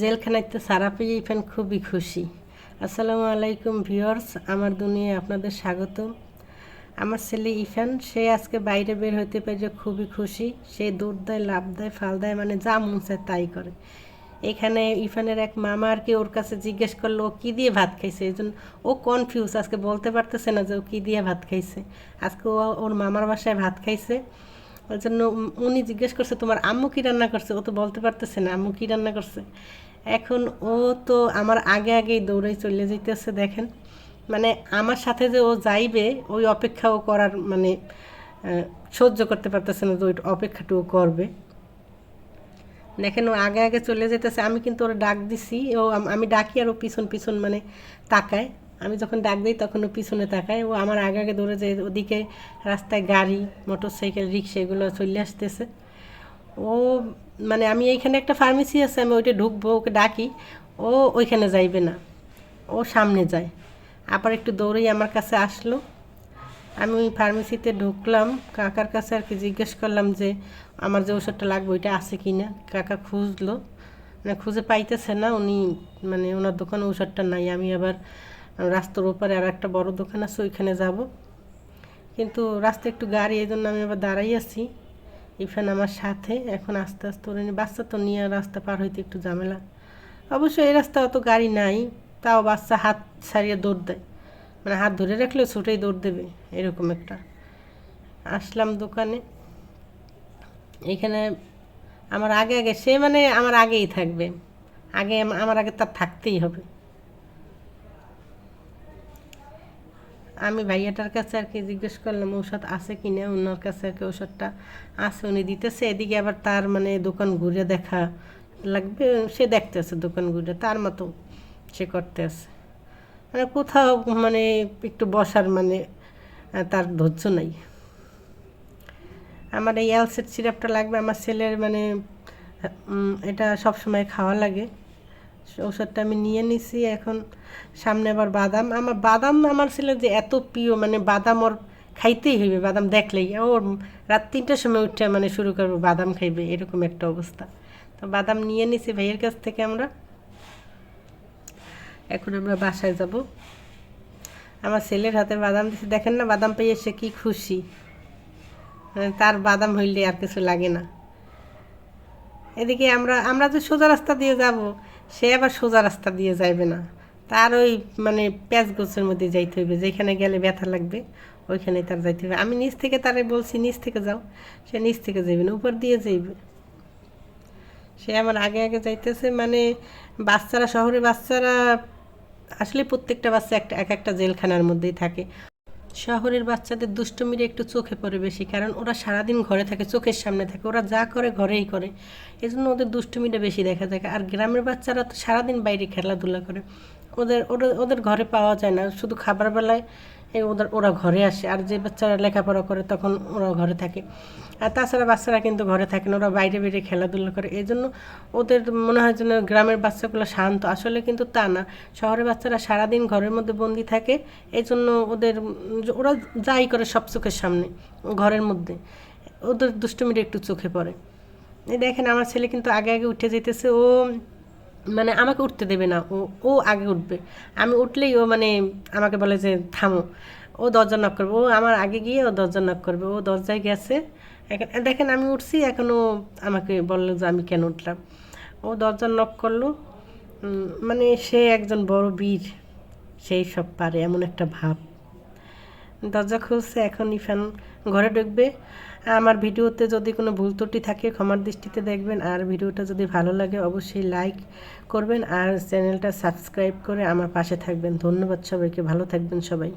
জেলখানাতে সারা পেয়ে ইফান খুবই খুশি। আসসালামু আলাইকুম ভিউয়ার্স, আমার দুনিয়ায় আপনাদের স্বাগত। আমার ছেলে ইফান, সে আজকে বাইরে বের হতে পেরে খুবই খুশি। সে দৌড় দেয়, লাভ দেয়, ফাল দেয় মানে যা মন চায় তাই করে। এখানে ইফানের এক মামা আর কি ওর কাছে জিজ্ঞেস করল, ও কী দিয়ে ভাত খাইছে? এই জন্য ও কনফিউজ আজকে বলতে পারতেছে না যে ও কী দিয়ে ভাত খাইছে। আজকে ও ওর মামার বাসায় ভাত খাইছে। ওই জন্য উনি জিজ্ঞেস করছে, তোমার আম্মু কী রান্না করছে? ও তো বলতে পারতেছে না, আম্মু কী রান্না করছে? এখন ও তো আমার আগে আগেই দৌড়াই চলে যেতেছে দেখেন। মানে আমার সাথে যে ও যাইবে, ওই অপেক্ষাও করার মানে সহ্য করতে পারতেছে না যে ওই অপেক্ষাটুকু করবে। দেখেন ও আগে আগে চলে যেতেছে আমি কিন্তু ওর ডাক দিছি, ও আমি ডাকি আর ও পিছন পিছন মানে তাকায়। আমি যখন ডাক দিই, তখন ও পিছনে তাকায়। ও আমার আগে আগে দৌড়ে যায় ওদিকে রাস্তায় গাড়ি মোটর সাইকেল রিক্সা এগুলো চলে আসতেছে। ও মানে আমি এইখানে একটা ফার্মেসি আছে, আমি ওইটা ঢুকবো, ওকে ডাকি। ও ওইখানে যাইবে না। ও সামনে যায়। আবার একটু দৌড়েই আমার কাছে আসলো। আমি ওই ফার্মেসিতে ঢুকলাম। কাকার কাছে আর কি জিজ্ঞেস করলাম যে, আমার যে ওষুধটা লাগবে, ওইটা আছে কি না কাকা খুঁজলো। মানে খুঁজে পাইতেছে না। উনি মানে ওনার দোকানে ওষুধটা নাই। আমি আবার রাস্তার ওপারে আর একটা বড় দোকান আছে, ওইখানে যাব। কিন্তু রাস্তায় একটু গাড়ি এই জন্য আমি আবার দাঁড়াই আছি। ইফান আমার সাথে, এখন আস্তে আস্তে ওরে বাচ্চা তো নিয়ে রাস্তা পার হইতে একটু ঝামেলা। অবশ্য এই রাস্তা অত গাড়ি নাই, তাও বাচ্চা হাত ছাড়িয়ে দৌড় দেয়। মানে হাত ধরে রাখলেও ছুটেই দৌড় দেবে, এরকম একটা। আসলাম দোকানে। এখানে আমার আগে আগে সে মানে আমার আগেই থাকবে। আগে আমার আগে তার থাকতেই হবে। আমি ভাইয়াটার কাছে আর কি জিজ্ঞেস করলাম, ঔষধ আছে কি না? ওনার কাছে আর কি ঔষধটা আছে, উনি দিতেছে। এদিকে আবার তার মানে দোকান ঘুরে দেখা লাগবে, সে দেখতেছে দোকান ঘুরে, তার মতো সে করতে আছে মানে কোথাও মানে একটু বসার মানে তার ধৈর্য নাই। আমার এই অ্যালসেট সিরাপটা লাগবে, আমার ছেলের মানে এটা সব সময় খাওয়া লাগে। ওষুধটা আমি নিয়ে নিছি, এখন সামনে আবার বাদাম। আমার বাদাম আমার ছেলে যে এত প্রিয় মানে বাদাম ওর খাইতেই হইবে, বাদাম দেখলেই। ওর রাত তিনটার সময় উঠে মানে শুরু করব, বাদাম খাইবে, এরকম একটা অবস্থা। তো বাদাম নিয়ে নিছি ভাইয়ের কাছ থেকে আমরা। এখন আমরা বাসায় যাব। আমার ছেলের হাতে বাদাম দিছি। দেখেন না, বাদাম পেয়ে সে কি খুশি। মানে তার বাদাম হইলে আর কিছু লাগে না। এদিকে আমরা আমরা যে সোজা রাস্তা দিয়ে যাব সে আবার সোজা রাস্তা দিয়ে যাইবে না। তার ওই মানে প্যাঁচ গোছের মধ্যে যাইতে হইবে, যেখানে গেলে ব্যথা লাগবে, ওইখানে তার যাইতে হবে আমি নিচ থেকে তারে বলছি, নিচ থেকে যাও। সে নিচ থেকে যাইবে না, উপর দিয়ে যাইবে। সে আমার আগে আগে যাইতেছে মানে বাচ্চারা শহরে বাচ্চারা, আসলে প্রত্যেকটা বাচ্চা একটা, এক একটা জেলখানার মধ্যেই থাকে। শহরের বাচ্চাদের দুষ্টমিরে একটু চোখে পড়ে বেশি, কারণ ওরা সারাদিন ঘরে থাকে, চোখের সামনে থাকে, ওরা যা করে ঘরেই করে। এই জন্য ওদের দুষ্টুমিটা বেশি দেখা যায়। আর গ্রামের বাচ্চারা তো সারাদিন বাইরে খেলাধুলা করে। ওদের ওদের ঘরে পাওয়া যায় না, শুধু খাবার বেলায় ওদের, ওরা ঘরে আসে। আর যে বাচ্চারা লেখাপড়া করে তখন ওরা ঘরে থাকে। আর তাছাড়া বাচ্চারা কিন্তু ঘরে থাকে না, ওরা বাইরে বাইরে খেলাধুলা করে। এই জন্য ওদের মনে হয় যেন গ্রামের বাচ্চাগুলো শান্ত। আসলে কিন্তু তা না। শহরের বাচ্চারা সারাদিন ঘরের মধ্যে বন্দি থাকে। এই জন্য ওদের ওরা যাই করে সব চোখের সামনে, ঘরের মধ্যে। ওদের দুষ্টুমিটা একটু চোখে পড়ে। দেখেন, আমার ছেলে কিন্তু আগে আগে উঠে যেতেছে। ও মানে আমাকে উঠতে দেবে না। ও ও আগে উঠবে। আমি উঠলেই ও মানে আমাকে বলে যে, থামো। ও দরজা নক করবে। ও আমার আগে গিয়ে ও দরজা নক করবে। ও দরজায় গেছে। এখন, দেখেন আমি উঠছি, এখন ও আমাকে বলল যে, আমি কেন উঠলাম? ও দরজা নক করল। মানে সে একজন বড় বীর। সেই সব পারে, এমন একটা ভাব। দরজা খুলছে, এখন ইফান ঘরে ঢুকবে। আমার ভিডিওতে যদি কোনো ভুল ত্রুটি থাকে, ক্ষমার দৃষ্টিতে দেখবেন। আর ভিডিওটা যদি ভালো লাগে, অবশ্যই লাইক করবেন। আর চ্যানেলটা সাবস্ক্রাইব করে আমার পাশে থাকবেন। ধন্যবাদ সবাইকে। ভালো থাকবেন সবাই।